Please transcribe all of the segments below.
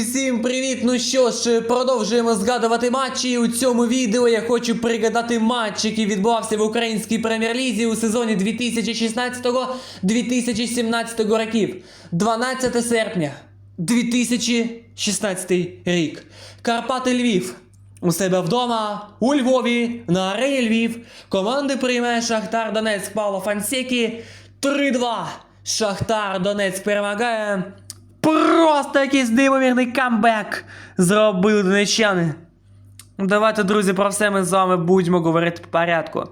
Усім привіт! Ну що ж, продовжуємо згадувати матчі. У цьому відео я хочу пригадати матч, який відбувався в українській прем'єр-лізі у сезоні 2016-2017 років. 12 серпня 2016 рік. Карпати Львів. У себе вдома, у Львові, на арені Львів. Команди приймає Шахтар Донецьк Павло Фансекі. 3-2. Шахтар Донецьк перемагає. Просто якийсь неймовірний камбек зробили донечани. Ну, Давайте, друзі, про все ми з вами будемо говорити по порядку.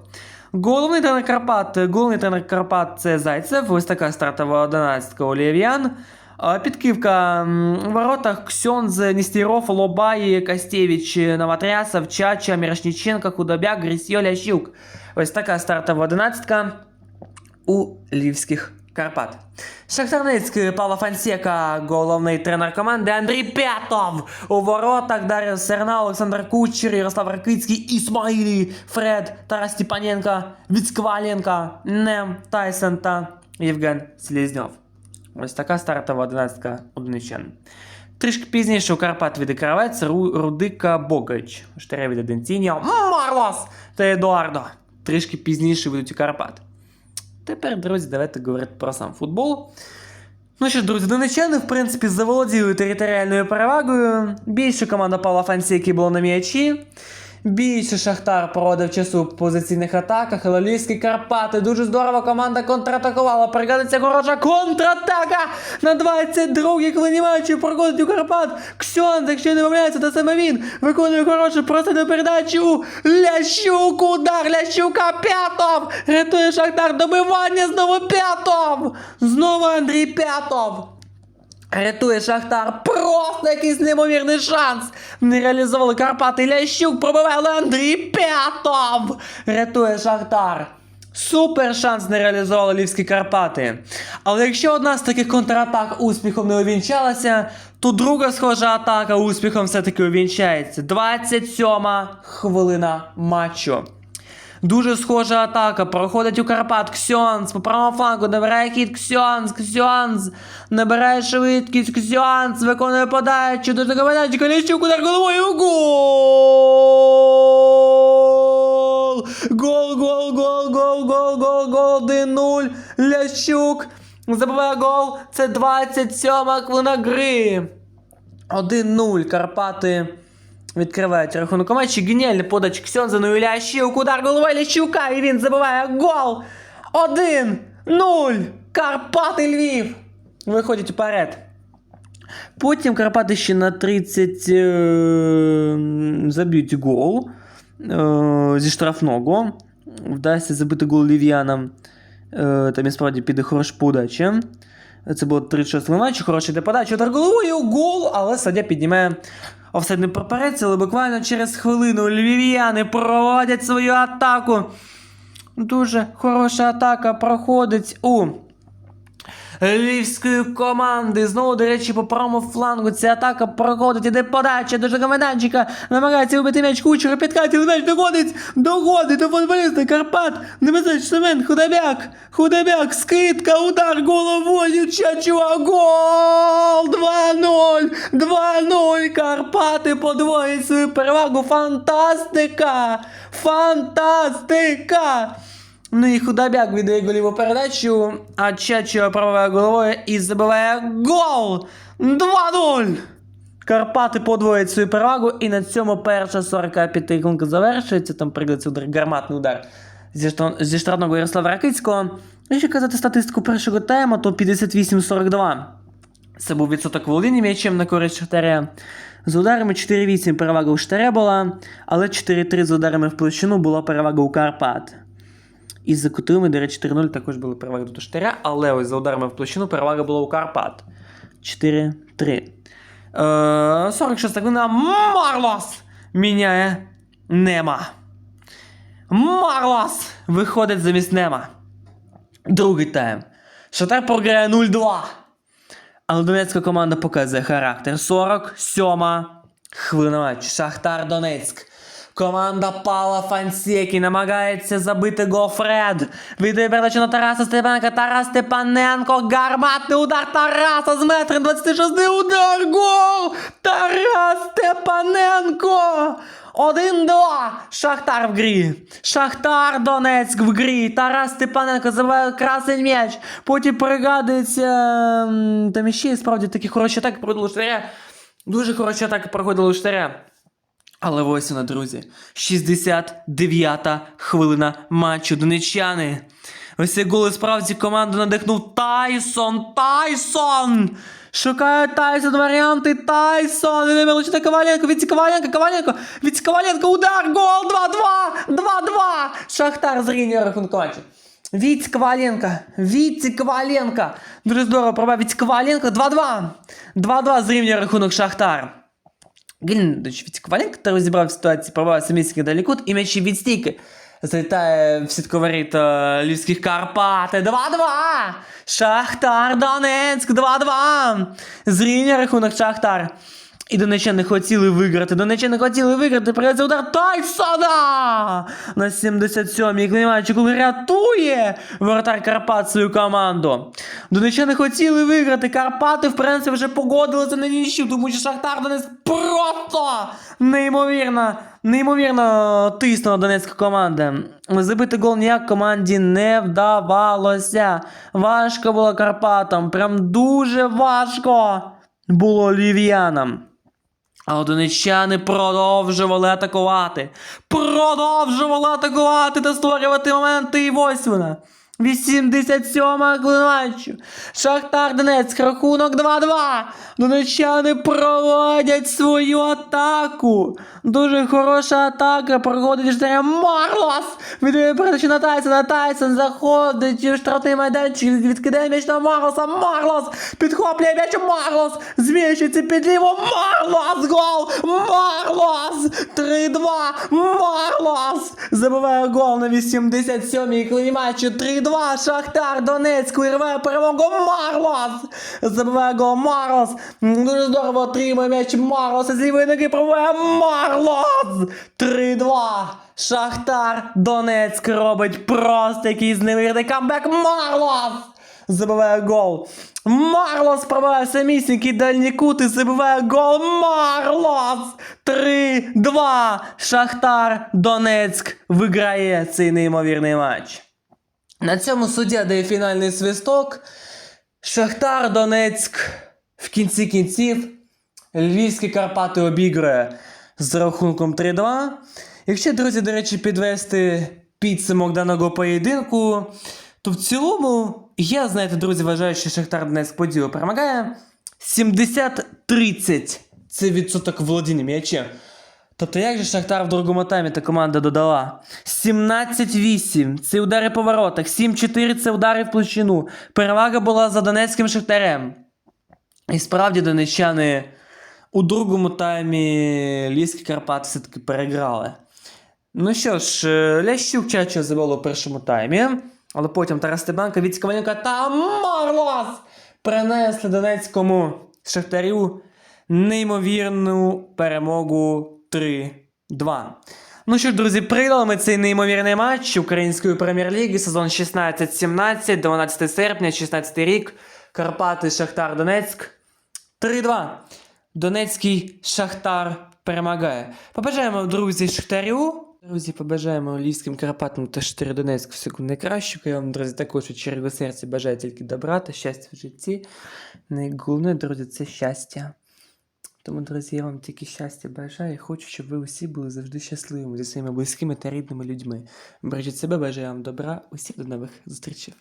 Головний тренер Карпат, головний тренер Карпат це Зайцев. Ось така стартова одинадцятка Олів'ян. А, Підкивка м, в воротах Ксьонз, Нестеров, Лобай, Костєвич, Новотрясов, Чача, Мірошніченко, Худобяк, Грисьо, Лящук. Ось така стартова одинадцятка у львівських Карпат. Шахтарницьк Павло Фансека, головний тренер команди Андрій Пятов. У воротах Дар'я Серна, Олександр Кучер, Ярослав Ракицький, Ісмаїлі, Фред, Тарас Степаненко, Віцкваленко, Нем, Тайсон та Євген Слізньов. Ось така стартова одинадцятка одиничан. Трішки пізніше у Карпат від Кравець, Ру- Рудика Богач, Штаре від Денціньо, Марлос та Едуардо. Трішки пізніше ведуть у Карпат. Тепер, друзі, давайте говорити про сам футбол. Ну що ж, друзі, донечани, в принципі, заволоділи територіальною перевагою. Більше команда Павла які було на м'ячі. Більше Шахтар проводив часу в позиційних атаках, але Львівські Карпати дуже здорово команда контратакувала. Пригадується хороша контратака на 22-й хвилині матчу проходить у Карпат. Ксьонз, якщо не помиляється, то саме він виконує хорошу просильну передачу. Лящук, удар Лящука П'ятов! Рятує Шахтар, добивання знову П'ятов! Знову Андрій П'ятов! Рятує Шахтар. Просто якийсь неймовірний шанс. Не реалізовували Карпати Лящук, пробивали Андрій П'ятов. Рятує Шахтар. Супер шанс не реалізували Львівські Карпати. Але якщо одна з таких контратак успіхом не увінчалася, то друга схожа атака успіхом все-таки увінчається. 27 хвилина матчу. Дуже схожа атака. Проходить у Карпат Ксьонс. По правому флангу набирає хід Ксьонс. Ксьонс. Набирає швидкість. Ксьонс. Виконує подачу. До такого подачі. Коліщук удар головою. Гол! Гол, гол, гол, гол, гол, гол, гол. 1-0. Лящук. Забиває гол. Це 27 хвилина гри. 1-0. Карпати. Відкривають рахунок матчі. Геніальний подач Ксьонза, ну і Лящук, удар головою Лящука, і він забиває гол. 1-0. Карпати Львів. Виходять вперед. Потім Карпати ще на 30 е, заб'ють гол е, зі штрафного. Вдасться забити гол львів'янам. Е, там і справді піде хороша подача. Це було 36 матчі, хороший для подачі. Удар головою, гол, але суддя піднімає офсайдний прапорець, але буквально через хвилину львів'яни проводять свою атаку. Дуже хороша атака проходить у Львівської команди. Знову, до речі, по правому флангу ця атака проходить, іде подача до Жагамеданчика. Намагається вибити м'яч кучера, підкатив м'яч, доходить, доходить до футболіста Карпат. Небезпеч Семен, Худобяк, Худобяк, скидка, удар головою, Чачуа, гол! 2-0, 2-0, Карпати подвоюють свою перевагу. Фантастика! Фантастика! Ну і худобяк віддає голіву передачу, а Чачо правою головою і забиває гол! 2-0! Карпати подвоюють свою перевагу, і на цьому перша 45 хвилинка завершується. Там прийдеться удар, гарматний удар зі, зі штрафного Ярослава Ракицького. Якщо казати статистику першого тайму, то 58-42. Це був відсоток володіння м'ячем на користь Шахтаря. З ударами 4-8 перевага у Штаря була, але 4-3 з ударами в площину була перевага у Карпат. І за кутовими, до речі, 4-0 також були переваги до Штаря, але ось за ударами в площину перевага була у Карпат. 4-3. Е, 46 хвилина. Марлос міняє Нема. Марлос виходить замість Нема. Другий тайм. Шахтар програє 0-2. Але донецька команда показує характер. 47 хвилина матчу. Шахтар Донецьк. Команда Пала Фансекі намагається забити гол Фред. Віддає передачу на Тараса Степаненка. Тарас Степаненко. Гарматний удар Тараса з метра 26 удар. Гол! Тарас Степаненко! Один-два. Шахтар в грі. Шахтар Донецьк в грі. Тарас Степаненко забиває красний м'яч. Потім пригадується. Там іще справді такі хороші атаки проходили штаря. Дуже хороші атаки проходили штаря. Але ось вона, друзі. 69-та хвилина матчу донеччани. Ось цей гол і справді команду надихнув Тайсон. Тайсон! Шукає Тайсон варіанти. Тайсон! Він вилучити Коваленко. Від Коваленко, Коваленко. Від Коваленко. Удар! Гол! 2-2! 2-2! Шахтар зрівнює рахунку матчу. Віть Коваленко. Віть Коваленко. Дуже здорово пробив Віть Коваленко. 2-2. 2-2 зрівнює рахунок Шахтар. Гріндович від Коваленко та розібрав ситуацію, права самісінький далекут і м'ячі від стійки. Залітає в сітковарі та Львівських Карпат. 2-2! Шахтар Донецьк 2-2! Зрівня рахунок Шахтар. І донеччани хотіли виграти. Донеччани хотіли виграти. Прийде удар Тайсона! На 77-й кліматчик рятує воротар Карпат свою команду. Донеччани хотіли виграти. Карпати, в принципі, вже погодилися на нічю, тому що Шахтар Донецьк просто неймовірно, неймовірно тиснула донецька команда. Забити гол ніяк команді не вдавалося. Важко було Карпатам, прям дуже важко було львів'янам. А донеччани продовжували атакувати. Продовжували атакувати та створювати моменти. І ось вона. 87-ма клинанчу. Шахтар Донецьк, рахунок 2-2. Донечани ну, проводять свою атаку. Дуже хороша атака. Проходить штаря Марлос. Віддає передачу на Тайсона. Тайсон заходить в штрафний майданчик. Відкидає м'яч на Марлоса. Марлос підхоплює м'яч. Марлос. Зміщується під ліво. Марлос. Гол. Марлос. 3-2. Марлос. Забиває гол на 87-й клинматчі. 3-2. 2. Шахтар Донецьку і рве перемогу Марлос. Забиває гол Марлос. Дуже здорово отримує м'яч Марлос. З лівої ноги пробиває Марлос. 3-2. Шахтар Донецьк робить просто якийсь неймовірний камбек. Марлос. Забиває гол. Марлос пробиває самісінький дальній кут забиває гол. Марлос! 3-2. Шахтар Донецьк виграє цей неймовірний матч. На цьому суддя дає фінальний свисток. Шахтар Донецьк в кінці кінців Львівські Карпати обігрує з рахунком 3-2. Якщо, друзі, до речі, підвести підсумок даного поєдинку, то в цілому я, знаєте, друзі, вважаю, що Шахтар Донецьк по ділу перемагає. 70-30 це відсоток володіння м'ячем. Тобто, як же Шахтар в другому таймі та команда додала? 17-8 це удари по воротах, 7-4 це удари в площину. Перевага була за Донецьким Шахтарем. І справді донеччани у другому таймі Львівські Карпати все-таки переграли. Ну що ж, е, Лящук Чачо забив у першому таймі, але потім Тарас від Коваленка та Марлос принесли Донецькому Шахтарю неймовірну перемогу 3-2. Ну що ж, друзі, прийняли ми цей неймовірний матч Української прем'єр-ліги, сезон 16-17, 12 серпня, 16 рік. Карпати, Шахтар, Донецьк. 3-2. Донецький Шахтар перемагає. Побажаємо, друзі, Шахтарю. Друзі, побажаємо Львівським Карпатам та Шахтарю Донецьку всього найкращого. Я вам, друзі, також від щирого серця бажаю тільки добра та щастя в житті. Найголовніше, друзі, це щастя. Тому, друзі, я вам тільки щастя бажаю і хочу, щоб ви усі були завжди щасливими зі своїми близькими та рідними людьми. Бережіть себе, бажаю вам добра, усіх до нових зустрічей.